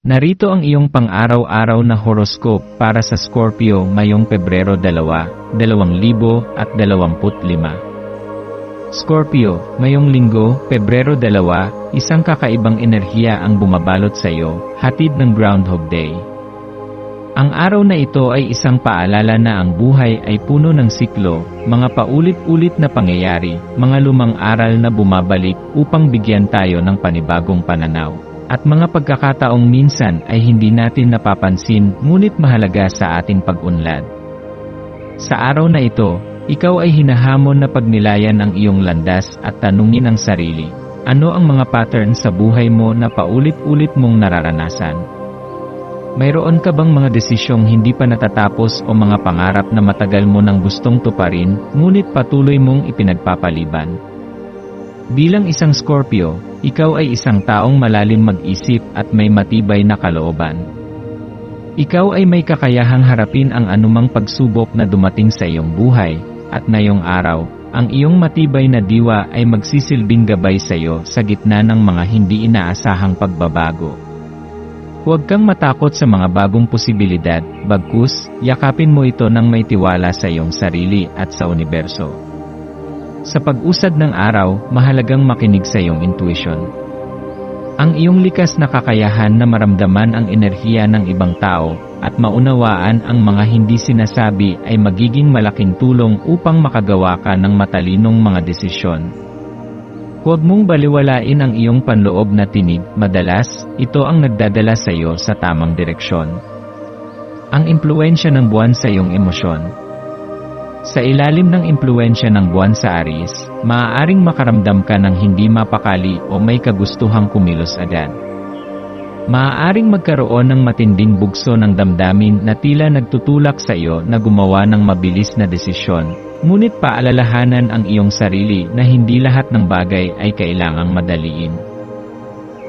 Narito ang iyong pang-araw-araw na horoscope para sa Scorpio ngayong Pebrero 2, 2025. Scorpio, ngayong linggo, Pebrero 2, isang kakaibang enerhiya ang bumabalot sa iyo, hatid ng Groundhog Day. Ang araw na ito ay isang paalala na ang buhay ay puno ng siklo, mga paulit-ulit na pangyayari, mga lumang aral na bumabalik upang bigyan tayo ng panibagong pananaw. At mga pagkakataong minsan ay hindi natin napapansin ngunit mahalaga sa ating pag-unlad. Sa araw na ito, ikaw ay hinahamon na pagnilayan ang iyong landas at tanungin ang sarili. Ano ang mga pattern sa buhay mo na paulit-ulit mong nararanasan? Mayroon ka bang mga desisyong hindi pa natatapos o mga pangarap na matagal mo nang gustong tuparin, ngunit patuloy mong ipinagpapaliban? Bilang isang Scorpio, ikaw ay isang taong malalim mag-isip at may matibay na kalooban. Ikaw ay may kakayahang harapin ang anumang pagsubok na dumating sa iyong buhay, at ngayong araw, ang iyong matibay na diwa ay magsisilbing gabay sa iyo sa gitna ng mga hindi inaasahang pagbabago. Huwag kang matakot sa mga bagong posibilidad, bagkus, yakapin mo ito ng may tiwala sa iyong sarili at sa universo. Sa pag-usad ng araw, mahalagang makinig sa iyong intuition. Ang iyong likas na kakayahan na maramdaman ang enerhiya ng ibang tao at maunawaan ang mga hindi sinasabi ay magiging malaking tulong upang makagawa ka ng matalinong mga desisyon. Huwag mong baliwalain ang iyong panloob na tinig, madalas, ito ang nagdadala sa iyo sa tamang direksyon. Ang impluensya ng buwan sa iyong emosyon. Sa ilalim ng impluensya ng buwan sa Aries, maaaring makaramdam ka ng hindi mapakali o may kagustuhang kumilos agad. Maaaring magkaroon ng matinding bugso ng damdamin na tila nagtutulak sa iyo na gumawa ng mabilis na desisyon, ngunit paalalahanan ang iyong sarili na hindi lahat ng bagay ay kailangang madaliin.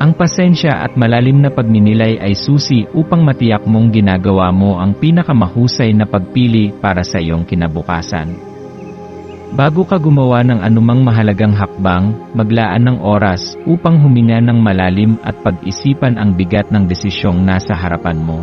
Ang pasensya at malalim na pagninilay ay susi upang matiyak mong ginagawa mo ang pinakamahusay na pagpili para sa iyong kinabukasan. Bago ka gumawa ng anumang mahalagang hakbang, maglaan ng oras upang huminga ng malalim at pag-isipan ang bigat ng desisyong nasa harapan mo.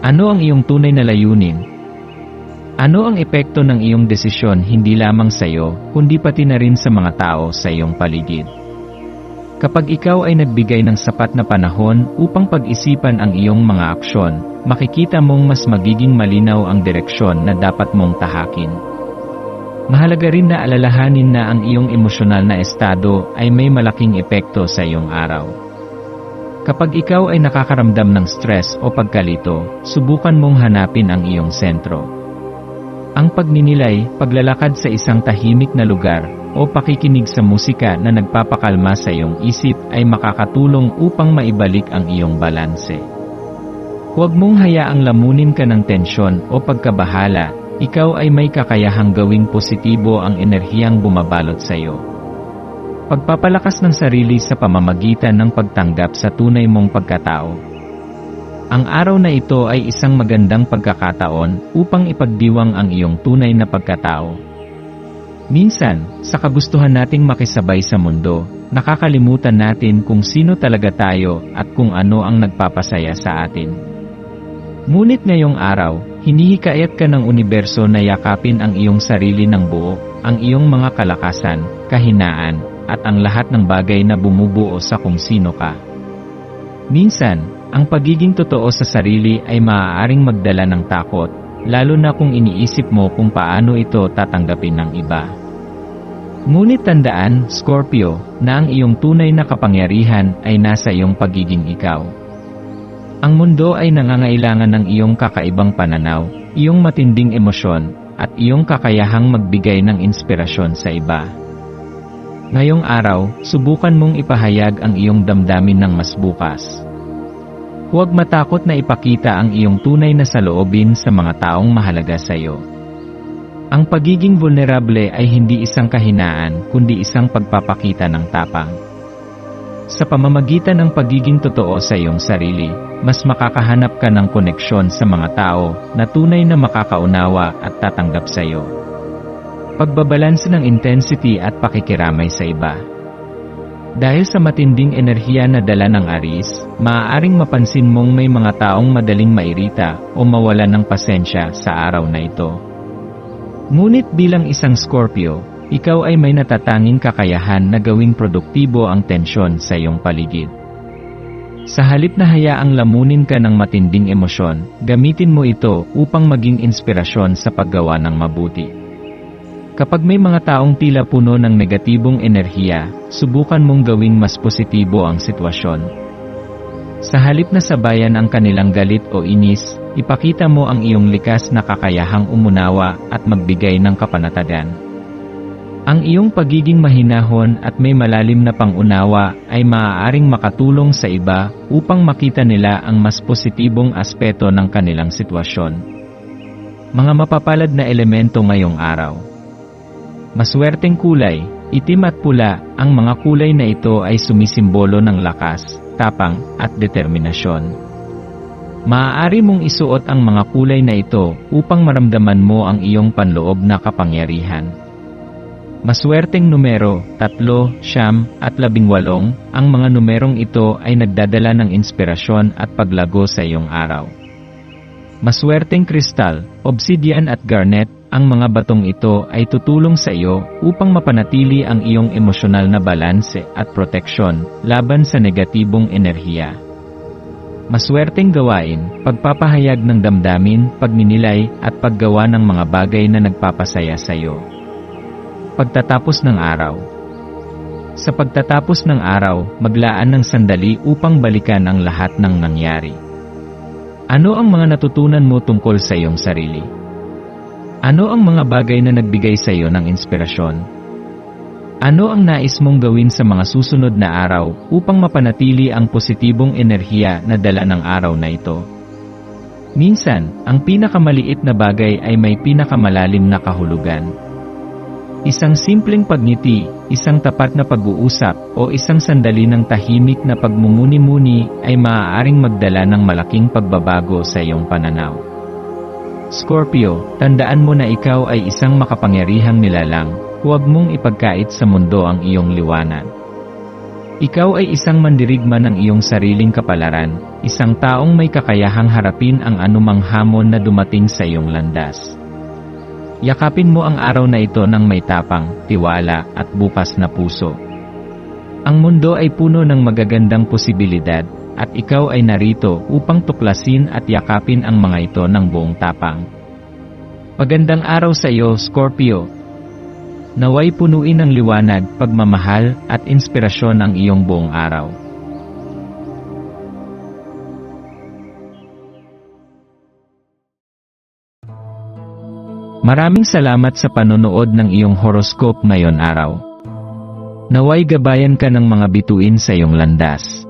Ano ang iyong tunay na layunin? Ano ang epekto ng iyong desisyon hindi lamang sa iyo, kundi pati na rin sa mga tao sa iyong paligid? Kapag ikaw ay nagbigay ng sapat na panahon upang pag-isipan ang iyong mga aksyon, makikita mong mas magiging malinaw ang direksyon na dapat mong tahakin. Mahalaga rin na alalahanin na ang iyong emosyonal na estado ay may malaking epekto sa iyong araw. Kapag ikaw ay nakakaramdam ng stress o pagkalito, subukan mong hanapin ang iyong sentro. Ang pagninilay, paglalakad sa isang tahimik na lugar, o pakikinig sa musika na nagpapakalma sa iyong isip ay makakatulong upang maibalik ang iyong balanse. Huwag mong hayaang lamunin ka ng tensyon o pagkabahala, ikaw ay may kakayahang gawing positibo ang enerhiyang bumabalot sa iyo. Pagpapalakas ng sarili sa pamamagitan ng pagtanggap sa tunay mong pagkatao. Ang araw na ito ay isang magandang pagkakataon upang ipagdiwang ang iyong tunay na pagkatao. Minsan, sa kagustuhan nating makisabay sa mundo, nakakalimutan natin kung sino talaga tayo at kung ano ang nagpapasaya sa atin. Ngunit ngayong araw, hinihikayat ka ng universo na yakapin ang iyong sarili ng buo, ang iyong mga kalakasan, kahinaan, at ang lahat ng bagay na bumubuo sa kung sino ka. Minsan, ang pagiging totoo sa sarili ay maaaring magdala ng takot, lalo na kung iniisip mo kung paano ito tatanggapin ng iba. Ngunit tandaan, Scorpio, na ang iyong tunay na kapangyarihan ay nasa iyong pagiging ikaw. Ang mundo ay nangangailangan ng iyong kakaibang pananaw, iyong matinding emosyon, at iyong kakayahang magbigay ng inspirasyon sa iba. Ngayong araw, subukan mong ipahayag ang iyong damdamin ng mas bukas. Huwag matakot na ipakita ang iyong tunay na saloobin sa mga taong mahalaga sa iyo. Ang pagiging vulnerable ay hindi isang kahinaan kundi isang pagpapakita ng tapang. Sa pamamagitan ng pagiging totoo sa iyong sarili, mas makakahanap ka ng koneksyon sa mga tao na tunay na makakaunawa at tatanggap sa iyo. Pagbabalanse ng intensity at pakikiramay sa iba. Dahil sa matinding enerhiya na dala ng Aris, maaaring mapansin mong may mga taong madaling mairita o mawala ng pasensya sa araw na ito. Ngunit bilang isang Scorpio, ikaw ay may natatanging kakayahan na gawing produktibo ang tensyon sa iyong paligid. Sa halip na hayaang lamunin ka ng matinding emosyon, gamitin mo ito upang maging inspirasyon sa paggawa ng mabuti. Kapag may mga taong tila puno ng negatibong enerhiya, subukan mong gawing mas positibo ang sitwasyon. Sa halip na sabayan ang kanilang galit o inis, ipakita mo ang iyong likas na kakayahang umunawa at magbigay ng kapanatagan. Ang iyong pagiging mahinahon at may malalim na pangunawa ay maaaring makatulong sa iba upang makita nila ang mas positibong aspeto ng kanilang sitwasyon. Mga mapapalad na elemento ngayong araw. Maswerteng kulay, itim at pula, ang mga kulay na ito ay sumisimbolo ng lakas, tapang, at determinasyon. Maaari mong isuot ang mga kulay na ito upang maramdaman mo ang iyong panloob na kapangyarihan. Maswerteng numero, tatlo, siyam, at labing walong, ang mga numerong ito ay nagdadala ng inspirasyon at paglago sa iyong araw. Maswerteng kristal, obsidian at garnet, ang mga batong ito ay tutulong sa iyo upang mapanatili ang iyong emosyonal na balanse at proteksyon laban sa negatibong enerhiya. Maswerteng gawain, pagpapahayag ng damdamin, pagninilay, at paggawa ng mga bagay na nagpapasaya sa iyo. Pagtatapos ng araw Sa pagtatapos ng araw, maglaan ng sandali upang balikan ang lahat ng nangyari. Ano ang mga natutunan mo tungkol sa iyong sarili? Ano ang mga bagay na nagbigay sa iyo ng inspirasyon? Ano ang nais mong gawin sa mga susunod na araw upang mapanatili ang positibong enerhiya na dala ng araw na ito? Minsan, ang pinakamaliit na bagay ay may pinakamalalim na kahulugan. Isang simpleng pagngiti, isang tapat na pag-uusap, o isang sandali ng tahimik na pagmumuni-muni ay maaaring magdala ng malaking pagbabago sa iyong pananaw. Scorpio, tandaan mo na ikaw ay isang makapangyarihang nilalang, huwag mong ipagkait sa mundo ang iyong liwanag. Ikaw ay isang mandirigma ng iyong sariling kapalaran, isang taong may kakayahang harapin ang anumang hamon na dumating sa iyong landas. Yakapin mo ang araw na ito ng may tapang, tiwala, at bukas na puso. Ang mundo ay puno ng magagandang posibilidad, at ikaw ay narito upang tuklasin at yakapin ang mga ito ng buong tapang. Magandang araw sa iyo, Scorpio. Naway punuin ng liwanag, pagmamahal, at inspirasyon ang iyong buong araw. Maraming salamat sa panonood ng iyong horoscope ngayon araw. Naway gabayan ka ng mga bituin sa iyong landas.